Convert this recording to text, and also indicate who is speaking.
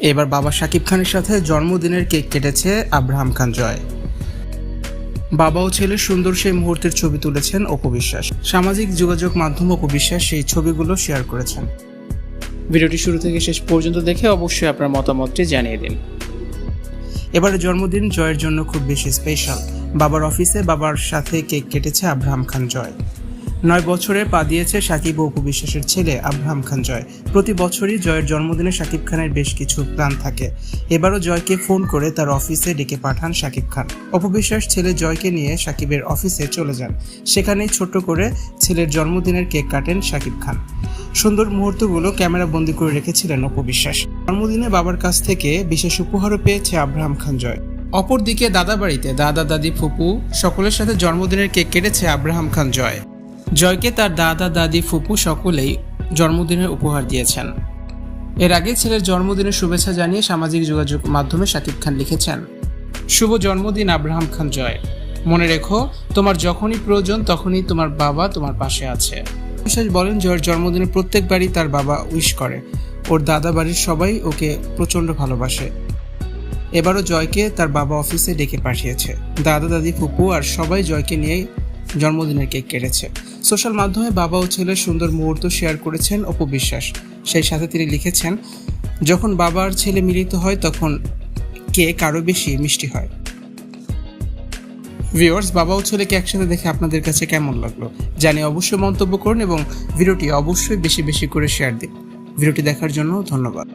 Speaker 1: এবার বাবা শাকিব খানের সাথে জন্মদিনের কেক কেটেছে আব্রাহাম খান জয়। বাবা ও ছেলের সুন্দর সেই মুহূর্তের ছবি তুলেছেন অপু বিশ্বাস। সামাজিক যোগাযোগ মাধ্যম অপু বিশ্বাস সেই ছবিগুলো শেয়ার করেছেন।
Speaker 2: ভিডিওটি শুরু থেকে শেষ পর্যন্ত দেখে অবশ্যই আপনার মতামতটি জানিয়ে দিন।
Speaker 1: এবারে জন্মদিন জয়ের জন্য খুব বেশি স্পেশাল বাবার অফিসে বাবার সাথে কেক কেটেছে আব্রাহাম খান জয়। নয় বছরে পা দিয়েছে সাকিব ও বিশ্বাসের ছেলে আব্রাহাম খান জয়। প্রতি বছরই জয়ের জন্মদিনে সাকিব খানের বেশ কিছু প্ল্যান থাকে। এবারও জয়কে ফোন করে তার অফিসে ডেকে পাঠান সাকিব খান। অপু বিশ্বাস ছেলে জয়কে নিয়ে সাকিবের অফিসে চলে যান। সেখানেই ছোট্ট করে ছেলের জন্মদিনের কেক কাটেন সাকিব খান। সুন্দর মুহূর্তগুলো ক্যামেরা বন্দি করে রেখেছিলেন অপু বিশ্বাস জন্মদিনে বাবার কাছ থেকে বিশেষ উপহারও পেয়েছে আব্রাহাম খান জয়। অপরদিকে দাদা বাড়িতে দাদা, দাদি, ফুপু সকলের সাথে জন্মদিনের কেক কেটেছে আব্রাহাম খান জয়। জয়কে তার দাদা, দাদি, ফুপু সকলেই জন্মদিনের উপহার দিয়েছেন। এর আগে ছেলের জন্মদিনের শুভেচ্ছা জানিয়ে সামাজিক যোগাযোগ মাধ্যমে শাকিব খান লিখেছেন, শুভ জন্মদিন, আব্রাহাম খান জয়। মনে রেখো, তোমার যখনই প্রয়োজন তখনই তোমার বাবা তোমার পাশে আছে। বিশ্বাস বলেন, জয়ের জন্মদিনে প্রত্যেকবারই তার বাবা উইশ করে। ওর দাদা বাড়ির সবাই ওকে প্রচণ্ড ভালোবাসে। এবারও জয়কে তার বাবা অফিসে ডেকে পাঠিয়েছে। দাদা, দাদি, ফুপু আর সবাই জয়কে নিয়ে জন্মদিনের কেক কেটেছে। সোশ্যাল মাধ্যমে বাবা ও ছেলের সুন্দর মুহূর্ত শেয়ার করেছেন অপু বিশ্বাস। সেই সাথে তিনি লিখেছেন, যখন বাবা আর ছেলে মিলিত হয়, তখন কেক আরও বেশি মিষ্টি হয়? ভিউয়ার্স, বাবা ও ছেলেকে একসাথে দেখে আপনাদের কাছে কেমন লাগল? জানি অবশ্যই মন্তব্য করুন এবং ভিডিওটি অবশ্যই বেশি বেশি করে শেয়ার দিন। ভিডিওটি দেখার জন্য ধন্যবাদ।